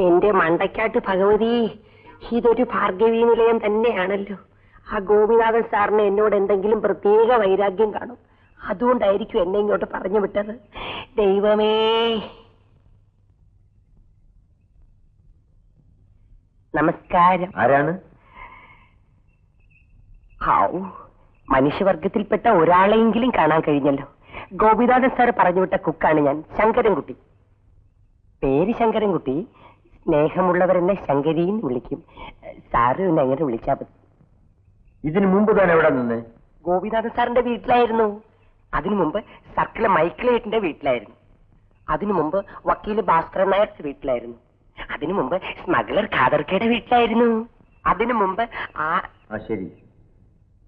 എന്റെ മണ്ടയ്ക്കാട്ട് ഭഗവതി ഇതൊരു ഭാർഗവീ നിലയം തന്നെയാണല്ലോ. ആ ഗോപിനാഥൻ സാറിന് എന്നോട് എന്തെങ്കിലും പ്രത്യേക വൈരാഗ്യം കാണും. അതുകൊണ്ടായിരിക്കും എന്നെ ഇങ്ങോട്ട് പറഞ്ഞു വിട്ടത്. ദൈവമേ. നമസ്കാരം. ആരാണ്? ഹാവൂ മനുഷ്യവർഗത്തിൽപ്പെട്ട ഒരാളെയെങ്കിലും കാണാൻ കഴിഞ്ഞല്ലോ. ഗോപിനാഥൻ സാർ പറഞ്ഞു വിട്ട കുക്കാണ് ഞാൻ ശങ്കരൻകുട്ടി. പേര് ശങ്കരൻകുട്ടി. സ്നേഹമുള്ളവരെന്നെ ശങ്കരിയും വിളിക്കും. സാറ് എന്നെ അങ്ങനെ വിളിച്ചാൽ മതി. ഇതിനു മുമ്പ് താൻ എവിടെ നിന്ന്? ഗോപിനാഥ സാറിന്റെ വീട്ടിലായിരുന്നു. അതിനു മുമ്പ് സർക്കിൾ മൈക്കിളേറ്റിന്റെ വീട്ടിലായിരുന്നു. അതിനു മുമ്പ് വക്കീൽ ഭാസ്കരൻ നായരുടെ വീട്ടിലായിരുന്നു. അതിനു മുമ്പ് സ്മഗ്ലർ ഖാദർക്കയുടെ വീട്ടിലായിരുന്നു. അതിനു മുമ്പ് ആ ശരി.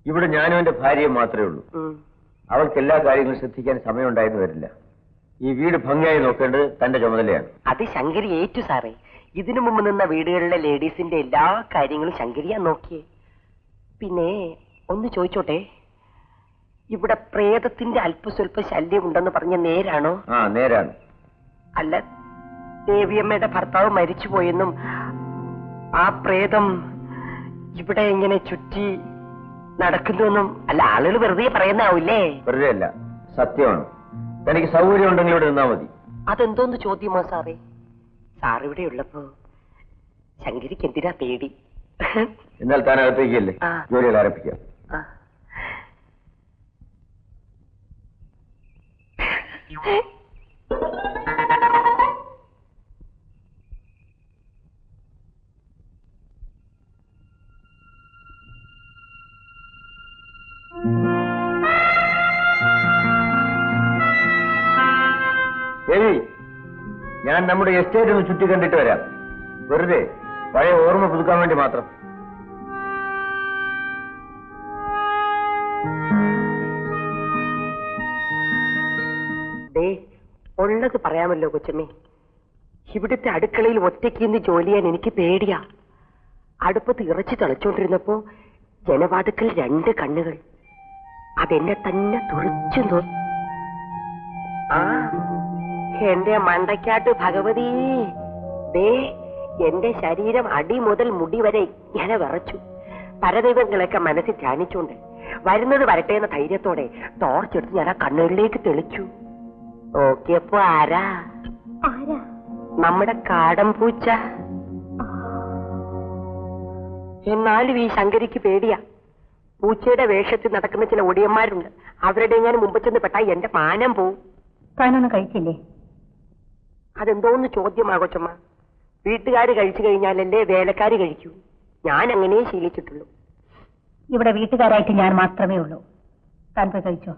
ഇവിടെ ഞാനും എന്റെ ഭാര്യയും മാത്രമേ ഉള്ളൂ. അവൾക്ക് എല്ലാ കാര്യങ്ങളും ശ്രദ്ധിക്കാൻ സമയം ഉണ്ടായിരുന്നു വരില്ല. ഈ വീട് ഭംഗിയായി നോക്കേണ്ടത് തന്റെ ചുമതലയാണ്. അത് ശങ്കരി ഏറ്റു സാറേ. ഇതിനു മുമ്പ് നിന്ന വീടുകളിലെ ലേഡീസിന്റെ എല്ലാ കാര്യങ്ങളും ശങ്കരിയാ നോക്കിയേ. പിന്നെ ഒന്ന് ചോദിച്ചോട്ടെ? ഇവിടെ പ്രേതത്തിന്റെ അല്പസ്വല്പ ശല്യം ഉണ്ടെന്ന് പറഞ്ഞ നേരാണോ? ആ നേരാണ്. അല്ല ദേവിയമ്മയുടെ ഭർത്താവ് മരിച്ചു പോയെന്നും ആ പ്രേതം ഇവിടെ ഇങ്ങനെ ചുറ്റി നടക്കുന്നുവെന്നും അല്ല ആളുകൾ വെറുതെ പറയുന്നാവൂല്ലേ വെറുതെ അല്ല സത്യമാണ്. തനിക്ക് സൗകര്യം ഉണ്ടെങ്കിൽ ഇവിടെ നിന്നാ മതി. അതെന്തോന്ന് ചോദ്യമാ സാറേ? സാർ ഇവിടെ ഉള്ളപ്പോ ശങ്കരിക്ക് എന്തിനാ പേടി എന്നാൽ താൻ അകത്തേക്കല്ലേ. ജോലികൾ ആരംഭിക്കാം ആ. ഞാൻ നമ്മുടെ എസ്റ്റേറ്റ് ഒന്ന് ചുറ്റി കണ്ടിട്ട് വരാം. വെറുതെ പഴയ ഓർമ്മ പുതുക്കാൻ വേണ്ടി മാത്രം. ഉള്ളത് പറയാമല്ലോ കൊച്ചമ്മേ. ഇവിടുത്തെ അടുക്കളയിൽ ഒറ്റയ്ക്ക് ഇന്ന് ജോലി ചെയ്യാൻ എനിക്ക് പേടിയാ. അടുപ്പത്ത് ഇറച്ചി തളിച്ചോണ്ടിരുന്നപ്പോ ജനവാതുക്കൾ രണ്ട് കണ്ണുകൾ. അതെന്നെ തന്നെ തുറച്ചു നോ ആ എന്റെ മണ്ടക്കാട്ട് ഭഗവതി. ദേ എന്റെ ശരീരം അടി മുതൽ മുടി വരെ ഇങ്ങനെ വിറച്ചു. പരദൈവങ്ങളൊക്കെ മനസ്സിൽ ധ്യാനിച്ചുകൊണ്ട് വരുന്നത് വരട്ടെ എന്ന ധൈര്യത്തോടെ ടോർച്ചെടുത്ത് ഞാൻ ആ കണ്ണുകളിലേക്ക് തെളിച്ചു. നോക്കിയപ്പോ ആരാ? നമ്മുടെ കാടം പൂച്ച. എന്നാലും ഈ ശങ്കരിക്ക് പേടിയാ. പൂച്ചയുടെ വേഷത്തിൽ നടക്കുന്ന ചില ഒടിയന്മാരുണ്ട്. അവരുടെ ഞാൻ മുമ്പ് ചെന്ന് പെട്ടാ എന്റെ പാനം പോവും. താനൊന്നും കഴിച്ചില്ലേ അതെന്തോന്ന് ചോദ്യമാ കൊച്ചമ്മ വീട്ടുകാർ കഴിച്ചു കഴിഞ്ഞാലല്ലേ വേലക്കാർ കഴിക്കൂ. ഞാൻ അങ്ങനെ ശീലിച്ചിട്ടുള്ളൂ. ഇവിടെ വീട്ടുകാരായിട്ട് ഞാൻ മാത്രമേ ഉള്ളൂ. താൻ പോയി കഴിച്ചോ?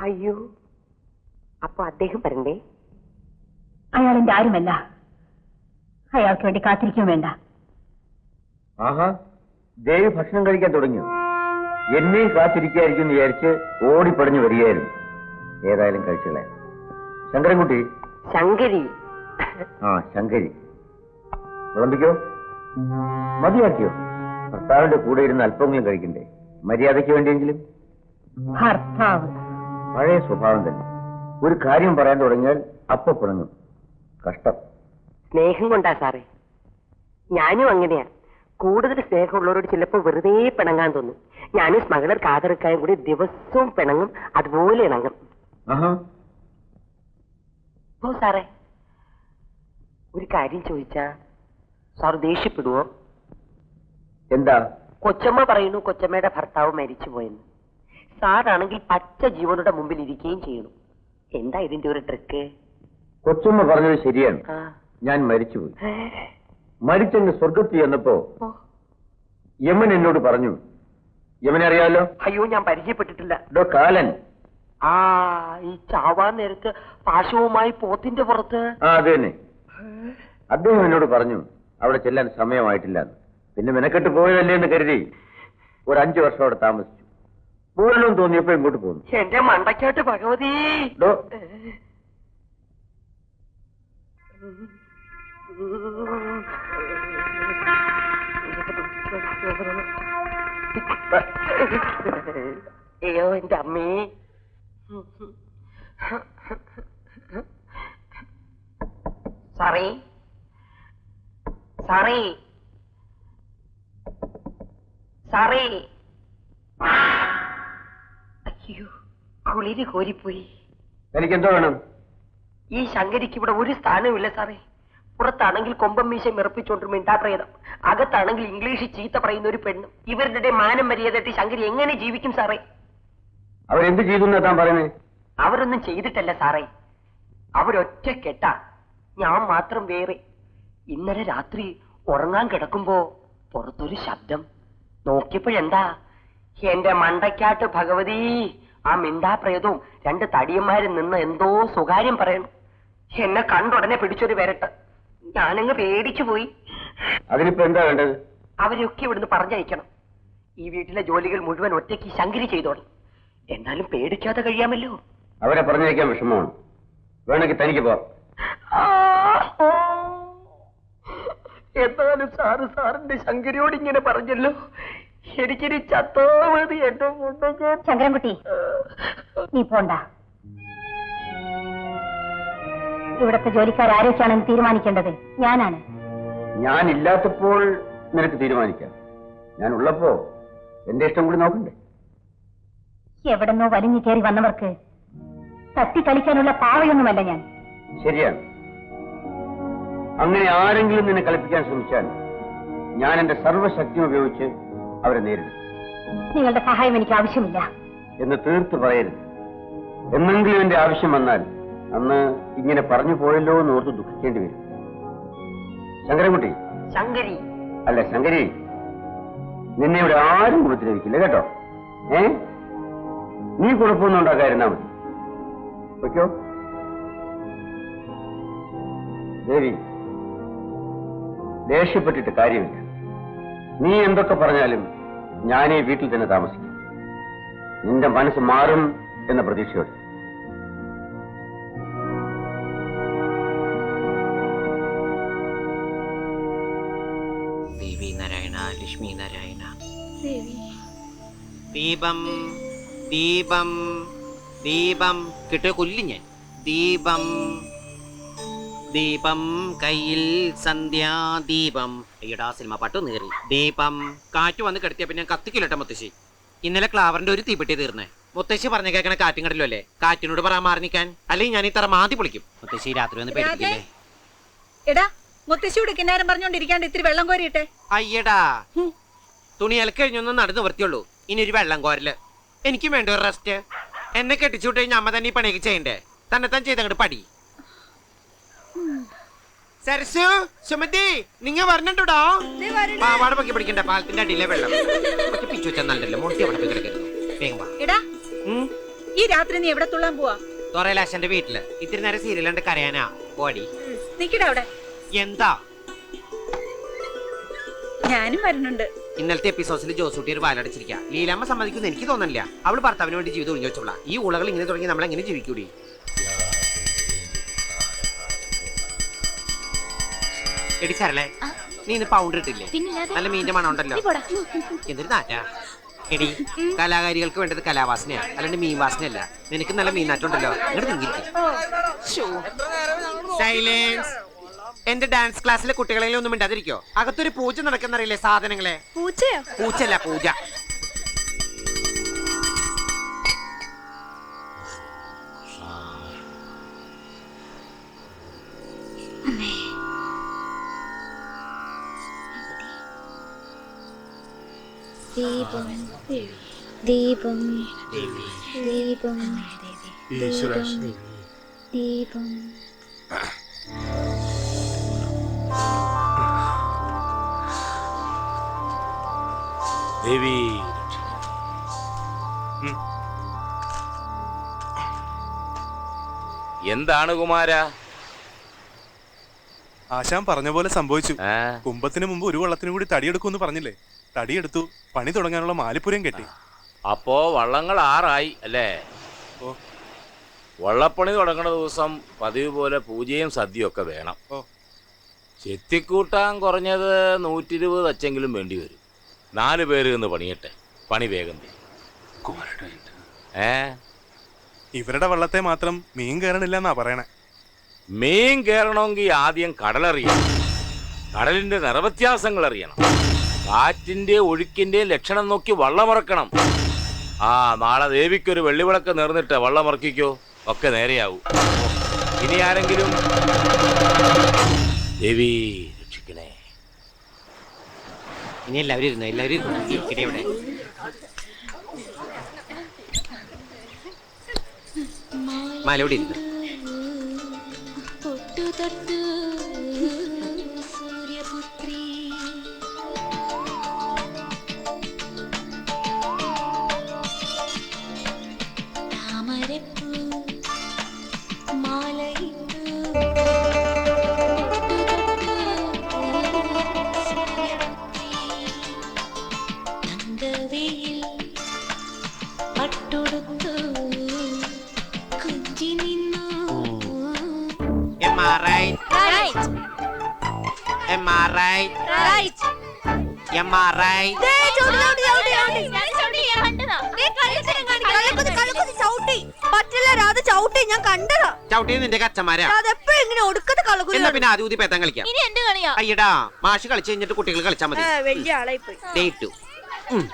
അയ്യോ. അപ്പൊ അദ്ദേഹം വരണ്ടേ അയാൾ എന്റെ ആരുമല്ല. അയാൾക്ക് വേണ്ടി കാത്തിരിക്കും വേണ്ട. ആഹാ ദേവി ഭക്ഷണം കഴിക്കാൻ തുടങ്ങി. എന്നെയും കാത്തിരിക്കായിരിക്കും എന്ന് വിചാരിച്ച് ഓടിപ്പടഞ്ഞു വരികയായിരുന്നു. ഏതായാലും കഴിച്ചോളെ ശങ്കരൻകുട്ടി. ശങ്കരി. ആ ശങ്കരി. വിളമ്പിക്കോ? മതിയാക്കിയോ? ഭർത്താവിന്റെ കൂടെ ഇരുന്ന് അല്പമെങ്കിലും കഴിക്കണ്ടേ? മര്യാദയ്ക്ക് വേണ്ടിയെങ്കിലും? ഭർത്താവ്. പഴയ സ്വഭാവം തന്നെ. ഒരു കാര്യം പറയാൻ തുടങ്ങിയാൽ അപ്പ പിണങ്ങും. കഷ്ടം. സ്നേഹം കൊണ്ടാ സാറേ. ഞാനും അങ്ങനെയാ. കൂടുതൽ സ്നേഹമുള്ളവരോട് ചിലപ്പോ വെറുതെ പിണങ്ങാൻ തോന്നും. ഞാനും സ്മഗ്ലർ കാതറക്കായും കൂടി ദിവസവും പിണങ്ങും. അതുപോലെ ഇണങ്ങും. ഓ സാറേ. ഒരു കാര്യം ചോദിച്ചാ? സാർ ദേഷ്യപ്പെടുവോ? എന്താ? കൊച്ചമ്മ പറയുന്നു കൊച്ചമ്മയുടെ ഭർത്താവ് മരിച്ചു പോയെന്ന്. സാറാണെങ്കിൽ പച്ച ജീവനുടെ മുമ്പിൽ ഇരിക്കുകയും ചെയ്യണം എന്താ ഇതിന്റെ ഒരു ട്രിക്ക് കൊച്ചമ്മ പറഞ്ഞത് ശരിയാണ്. ഞാൻ മരിച്ചുപോയി മരിച്ചെന്ന് സ്വർഗത്തിൽ ചെന്നപ്പോ യമൻ എന്നോട് പറഞ്ഞു. യമനെ അറിയാലോ? അയ്യോ ഞാൻ പരിചയപ്പെട്ടിട്ടില്ല. ഡോ കാലൻ. ആ ഈ ചാവാൻ നേരത്ത് പാശവുമായി പോത്തിന്റെ പുറത്ത്? ആ അത് തന്നെ അദ്ദേഹം എന്നോട് പറഞ്ഞു അവിടെ ചെല്ലാൻ സമയമായിട്ടില്ല പിന്നെ മെനക്കെട്ട് പോയതല്ലേ എന്ന് കരുതി ഒരു അഞ്ചു വർഷം അവിടെ താമസിച്ചു. പൂരണം തോന്നിയപ്പോ ഇങ്ങോട്ട് പോന്നു. എന്റെ മണ്ടക്കോട്ട് ഭഗവതി. അയ്യോ എന്റെ അമ്മേ. സാറേ. സാറേ. സാറേ. അയ്യോ കുളിര് കോരിപ്പോയി. എനിക്ക് എന്തോ വേണം? ഈ ശങ്കരിക്ക് ഇവിടെ ഒരു സ്ഥാനവുമില്ല സാറേ. പുറത്താണെങ്കിൽ കൊമ്പം മീശ മിറപ്പിച്ചോണ്ട് മിണ്ടാപ്രേതം. അകത്താണെങ്കിൽ ഇംഗ്ലീഷ് ചീത്ത പറയുന്ന ഒരു പെണ്ണ്. ഇവരുടെ മാനം മര്യാദയിട്ട് ശങ്കരി എങ്ങനെ ജീവിക്കും സാറേ? അവരെന്ത് ചെയ്തു പറയുന്നത് അവരൊന്നും ചെയ്തിട്ടല്ല സാറേ. അവരൊറ്റ കെട്ട ഞാൻ മാത്രം വേറെ. ഇന്നലെ രാത്രി ഉറങ്ങാൻ കിടക്കുമ്പോ പുറത്തൊരു ശബ്ദം. നോക്കിയപ്പോഴെന്താ? എന്റെ മണ്ടയ്ക്കാട്ട് ഭഗവതി ആ മിണ്ടാപ്രേതവും രണ്ട് തടിയന്മാരും നിന്ന് എന്തോ സ്വകാര്യം പറയണം. എന്നെ കണ്ടുടനെ പിടിച്ചൊരു വരട്ട്. ഞാനങ്ങ് പേടിച്ചു പോയി. അതിനിപ്പോ എന്താ വേണ്ടത്? അവരൊക്കെ ഇവിടുന്ന് പറഞ്ഞയക്കണം. ഈ വീട്ടിലെ ജോലികൾ മുഴുവൻ ഒറ്റയ്ക്ക് ശങ്കരി ചെയ്തോളും. എന്നാലും പേടിക്കാതെ കഴിയാമല്ലോ. അവരെ പറഞ്ഞയക്കാൻ വിഷമമാണ്. വേണമെങ്കിൽ തനിക്ക് പോ എന്നാലും സാറ് സാറിന്റെ ശങ്കരിയോട് ഇങ്ങനെ പറഞ്ഞല്ലോ. എനിക്കിനി ചത്തോ മതി എന്റെ ശങ്കരൻകുട്ടി നീ പോണ്ട. ഇവിടത്തെ ജോലിക്കാർ ആരൊക്കെയാണെന്ന് തീരുമാനിക്കേണ്ടത് ഞാനാണ്. ഞാൻ ഇല്ലാത്തപ്പോൾ നിനക്ക് തീരുമാനിക്കാം. ഞാൻ ഉള്ളപ്പോ എന്റെ ഇഷ്ടം കൂടി നോക്കണ്ടേ? എവിടെന്നോ വലിഞ്ഞു കയറി വന്നവർക്ക് തട്ടി തട്ടിക്കളിക്കാനുള്ള പാവയൊന്നുമല്ല ഞാൻ. ശരിയാണ്. അങ്ങനെ ആരെങ്കിലും നിന്നെ കളിപ്പിക്കാൻ ശ്രമിച്ചാൽ ഞാൻ എന്റെ സർവശക്തി ഉപയോഗിച്ച് അവരെ നേരിടും. നിങ്ങളുടെ സഹായം എനിക്ക് ആവശ്യമില്ല. എന്ന് തീർത്ത് പറയരുത്. എന്നെങ്കിലും എന്റെ ആവശ്യം വന്നാൽ അന്ന് ഇങ്ങനെ പറഞ്ഞു പോയല്ലോ എന്ന് ഓർത്ത് ദുഃഖിക്കേണ്ടി വരും. ശങ്കരൻകുട്ടി. ശങ്കരി. അല്ല ശങ്കരി. നിന്നെ ഇവിടെ ആരും ഉപദ്രവിക്കില്ല കേട്ടോ? ഏ? നീ കുഴപ്പമൊന്നും ഉണ്ടാക്കാതിരുന്നാ മതി. ഓക്കെയോ ദേവി. ദേഷ്യപ്പെട്ടിട്ട് കാര്യമില്ല. നീ എന്തൊക്കെ പറഞ്ഞാലും ഞാൻ ഈ വീട്ടിൽ തന്നെ താമസിക്കും. നിന്റെ മനസ്സ് മാറും എന്ന പ്രതീക്ഷയോടെ. ദേവി നാരായണ ലക്ഷ്മി നാരായണ. ദീപം ദീപം ദീപം. കിട്ടിയ കൊല്ലി ഞാൻ ദീപം ദീപം കയ്യിൽ സന്ധ്യാദീപം. അയ്യടാ സിനിമ പാട്ട് നേറി ദീപം. കാറ്റ് വന്ന് കിടത്തിയ പിന്നെ കത്തിക്കില്ലട്ടെ മുത്തശ്ശി. ഇന്നലെ ക്ലാവറിന്റെ ഒരു തീപ്പെട്ടി തീർന്നേ. മുത്തശ്ശി പറഞ്ഞ കേൾക്കണ കാറ്റും കടലും അല്ലേ? കാറ്റിനോട് പറയാൻ മാറി നിൽക്കാൻ. അല്ലെങ്കിൽ ഞാൻ ഈ തറ മാതി പൊളിക്കും. മുത്തശ്ശി രാത്രി വന്ന് പേടിക്കില്ലേ എടാ മുത്തശ്ശിയോട് കിന്നാരം പറഞ്ഞോണ്ടിരിക്കാണ്ട് ഇത്തിരി വെള്ളം കോരിയിട്ടെ. അയ്യടാ. തുണി അലക്കഴിഞ്ഞൊന്നും നടന്നു വൃത്തിയുള്ളൂ. ഇനി ഒരു വെള്ളം കോരൽ. എനിക്കും വേണ്ട ഒരു റെസ്റ്റ് എന്നെ കെട്ടിച്ചു വിട്ട് കഴിഞ്ഞാൽ അമ്മ തന്നെ ഈ പണിയൊക്കെ ചെയ്യണ്ടേ? തന്നെ താൻ ചെയ്തങ്ങോട്ട് പടി. സരസു സുമതി നിങ്ങ പറഞ്ഞിട്ടുണ്ടോ പാവാട പൊക്കി പിടിക്കണ്ട പാലത്തിന്റെ അടിയിലെ വെള്ളം. പിച്ചു വെച്ചാൽ നല്ലല്ലോ മുട്ടി അവിടെ പോയി കിടക്കരുത്. വേഗം വാ. എടാ ഉം. ഈ രാത്രി നീ എവിടെ തുള്ളാൻ പോവാ? തൊറയിലാശന്റെ വീട്ടിൽ. ഇത്തിരി നേരം സീരിയൽ കണ്ട് കരയാനാ. ഓടി നിക്കടാ അവിടെ. എന്താ? ഞാനും വരുന്നുണ്ട് ഇന്നലത്തെ എപ്പിസോഡിൽ ജോസൂട്ടി ഒരു വാലടച്ചിരിക്കുക ലീലാമ്മ സമ്മതിക്കുന്നു എനിക്ക് തോന്നുന്നില്ല അവൾ ഭർത്താവിന് വേണ്ടി ജീവിതം ഒഴിഞ്ഞു വെച്ചോളാം ഈ ഉളകൾ ഇങ്ങനെ തുടങ്ങി നമ്മൾ എങ്ങനെ ജീവിക്കൂടി? എടി സരളെ നീ ഇന്ന് പൗണ്ട് ഇട്ടില്ലേ? നല്ല മീന്റെ മണം ഉണ്ടല്ലോ. എന്തൊരു നാറ്റാ? എടി കലാകാരികൾക്ക് വേണ്ടത് കലാവാസനയാ. അല്ലാണ്ട് മീൻ വാസനയല്ല. നിനക്ക് നല്ല മീനാറ്റുണ്ടല്ലോ ഇങ്ങോട്ട് തിങ്കിരിക്കും. സൈലൻസ് എന്റെ ഡാൻസ് ക്ലാസ്സിലെ കുട്ടികളെ ഒന്നും മിണ്ടാതിരിക്കോ? അകത്തൊരു പൂജ നടക്കുന്നറിയില്ലേ സാധനങ്ങളെ? പൂജയോ പൂച്ചല്ല പൂജ. ദീപം ദീപം ദീപം ദീപം ദേവി. എന്താണ് കുമാര? ആശാൻ പറഞ്ഞ പോലെ സംഭവിച്ചു. ആ, കുംഭത്തിന് മുമ്പ് ഒരു വള്ളത്തിനും കൂടി തടിയെടുക്കുമെന്ന് പറഞ്ഞില്ലേ? തടിയെടുത്തു പണി തുടങ്ങാനുള്ള മാലിപ്പുരം കെട്ടി. അപ്പോ വള്ളങ്ങൾ ആറായി അല്ലേ? ഓ. വള്ളപ്പണി തുടങ്ങുന്ന ദിവസം പതിവ് പോലെ പൂജയും സദ്യയും ഒക്കെ വേണം. ഓ. ചെത്തിക്കൂട്ടാൻ കുറഞ്ഞത് നൂറ്റി ഇരുപത് അച്ചെങ്കിലും വേണ്ടി വരും. നാല് പേര് നിന്ന് പണിയട്ടെ. പണി വേഗം തീരും. ഏ? ഇവരുടെ വള്ളത്തെ മാത്രം മീൻ കയറണില്ല എന്നാ പറയണേ. മീൻ കയറണമെങ്കിൽ ആദ്യം കടലറിയണം. കടലിന്റെ നിറവ്യത്യാസങ്ങൾ അറിയണം. കാറ്റിന്റെ ഒഴുക്കിന്റെ ലക്ഷണം നോക്കി വള്ളമറക്കണം ആ നാളെ ദേവിക്കൊരു വെള്ളിവിളക്ക് നേർന്നിട്ട് വള്ളമറക്കിക്കോ ഒക്കെ നേരെയാവും. ഇനി ആരെങ്കിലും? ദേവി രക്ഷിക്കണേ. ഇനി എല്ലാവരും ഇരുന്നു? എല്ലാവരും ഇരുന്നു? ഇവിടെ മലയോടെ ഇരുന്നു? Am I right? right. Am I right? പറ്റില്ല രാധ ചവിട്ടി ഞാൻ കണ്ടതാ. ചൗട്ടി നിന്റെ കച്ചന്മാരാ അതെപ്പോഴും ഇങ്ങനെ ഒടുക്കത്തെ എന്നാ പിന്നെ ആദ്യം ഊതി പേത്താൻ കളിക്കാം. ഇനി എന്ത് കളിയാ? അയ്യടാ മാഷ് കളിച്ചു കഴിഞ്ഞിട്ട് കുട്ടികൾ കളിച്ചാൽ മതി. വലിയ ആളായി പോയി. ഡേ ഉം.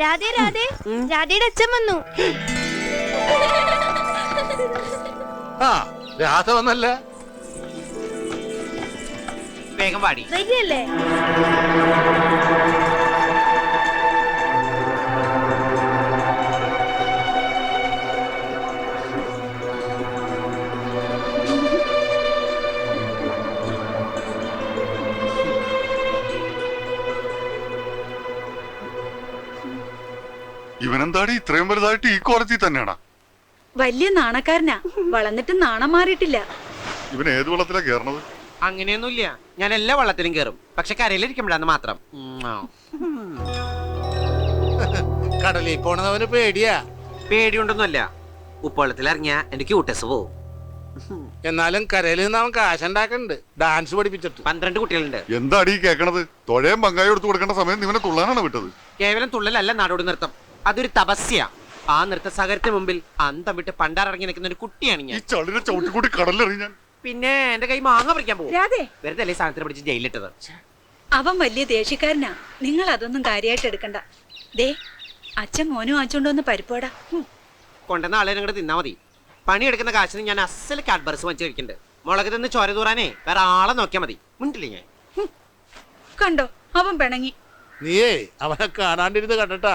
രാധേ രാധേ. രാധയുടെ അച്ഛൻ വന്നു. ആ രാധ വന്നല്ല? വേഗം പാടി വരികയല്ലേ ഇവനെന്താടി ഇത്രയും വലുതായിട്ട് ഈ കോളേജിൽ തന്നെയാണ്? വലിയ നാണക്കാരനാ. വളർന്നിട്ട് നാണം മാറിയിട്ടില്ല. ഇവൻ ഏത് വെള്ളത്തിലാ കേറണത്? അങ്ങനെയൊന്നുമില്ല. ഞാൻ എല്ലാ വള്ളത്തിലും കയറും പക്ഷെ കരയിലിരിക്കുമ്പോഴാന്ന് മാത്രം. കടലിൽ പോണവന് പേടിയാ. പേടിയുണ്ടൊന്നുമല്ല. ഉപ്പവെള്ളത്തിൽ ഇറങ്ങിയ എന്റെ ക്യൂട്ടസ് പോവും. എന്നാലും കരയിൽ നിന്ന് അവൻ കാശുണ്ടാക്കണ്ട് ഡാൻസ് പഠിപ്പിച്ചിട്ട്. പന്ത്രണ്ട് കുട്ടികളുണ്ട്. എന്താടി ഈ കേക്കണത്? തൊഴയും പങ്കായി എടുത്തു കൊടുക്കേണ്ട സമയം ഇവനെ തുള്ളാനാണ് വിട്ടത്. കേവലം തുള്ളലല്ല നാടോടി നൃത്തം. അതൊരു തപസ്യ. ആ നൃത്ത സഹകരത്തിന് മുമ്പിൽ അന്തം വിട്ട് പണ്ടാറിറങ്ങി നിൽക്കുന്ന ഒരു കുട്ടിയാണ് ഈ ഞാൻ ചളിനെ ചവിട്ടിക്കൂട്ടി ഞാൻ. പിന്നെ എന്റെ കൈ മാങ്ങ പറിക്കാൻ പോകും രാധേ. വെറുതെ അല്ലേ സാധനത്തിന് പിടിച്ച് ജയിലിട്ടത് അവൻ വലിയ ദേഷ്യക്കാരനാ. നിങ്ങൾ അതൊന്നും കാര്യമായിട്ട് എടുക്കണ്ട. ദേ അച്ഛൻ മോനും വാങ്ങിച്ചോണ്ടോന്ന് പരിപ്പോടാ കൊണ്ടുവന്ന ആളെ അങ്ങോട്ട് തിന്നാ മതി. പണിയെടുക്കുന്ന കാശിന് ഞാൻ അസൽ കാഡ്ബർസ് വാങ്ങിച്ച് കഴിക്കുന്നുണ്ട് മുളക് തിന്ന് ചോര തൂറാനേ വേറെ ആളെ നോക്കിയാൽ മതി. മുണ്ടില്ലേ ഞാൻ? കണ്ടോ അവൻ പിണങ്ങി. നീയേ അവനെ കാണാണ്ടിരുന്ന് കണ്ടട്ടാ.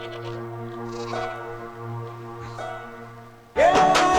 Yeah.